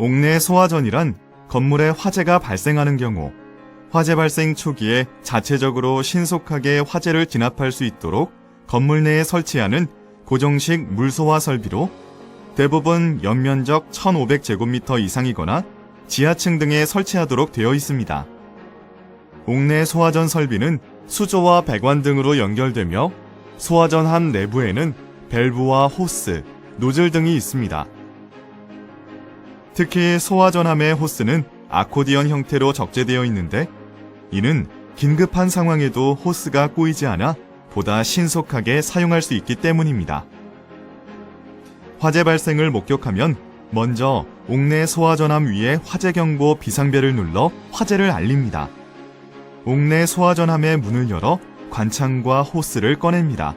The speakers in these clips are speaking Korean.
옥내 소화전이란 건물에 화재가 발생하는 경우 화재 발생 초기에 자체적으로 신속하게 화재를 진압할 수 있도록 건물 내에 설치하는 고정식 물소화 설비로 대부분 연면적 1500제곱미터 이상이거나 지하층 등에 설치하도록 되어 있습니다. 옥내 소화전 설비는 수조와 배관 등으로 연결되며 소화전 한 내부에는 밸브와 호스, 노즐 등이 있습니다. 특히 소화전함의 호스는 아코디언 형태로 적재되어 있는데 이는 긴급한 상황에도 호스가 꼬이지 않아 보다 신속하게 사용할 수 있기 때문입니다. 화재 발생을 목격하면 먼저 옥내 소화전함 위에 화재 경보 비상벨을 눌러 화재를 알립니다. 옥내 소화전함의 문을 열어 관창과 호스를 꺼냅니다.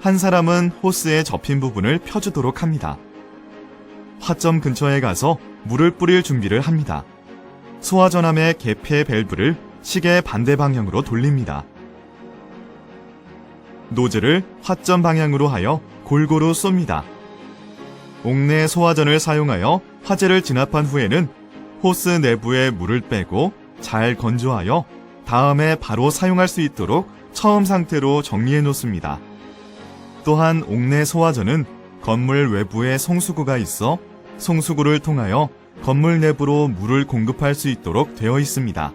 한 사람은 호스에 접힌 부분을 펴주도록 합니다. 화점 근처에 가서 물을 뿌릴 준비를 합니다. 소화전함의 개폐 밸브를 시계 반대 방향으로 돌립니다. 노즐을 화점 방향으로 하여 골고루 쏩니다. 옥내 소화전을 사용하여 화재를 진압한 후에는 호스 내부에 물을 빼고 잘 건조하여 다음에 바로 사용할 수 있도록 처음 상태로 정리해 놓습니다. 또한 옥내 소화전은 건물 외부에 송수구가 있어 송수구를 통하여 건물 내부로 물을 공급할 수 있도록 되어 있습니다.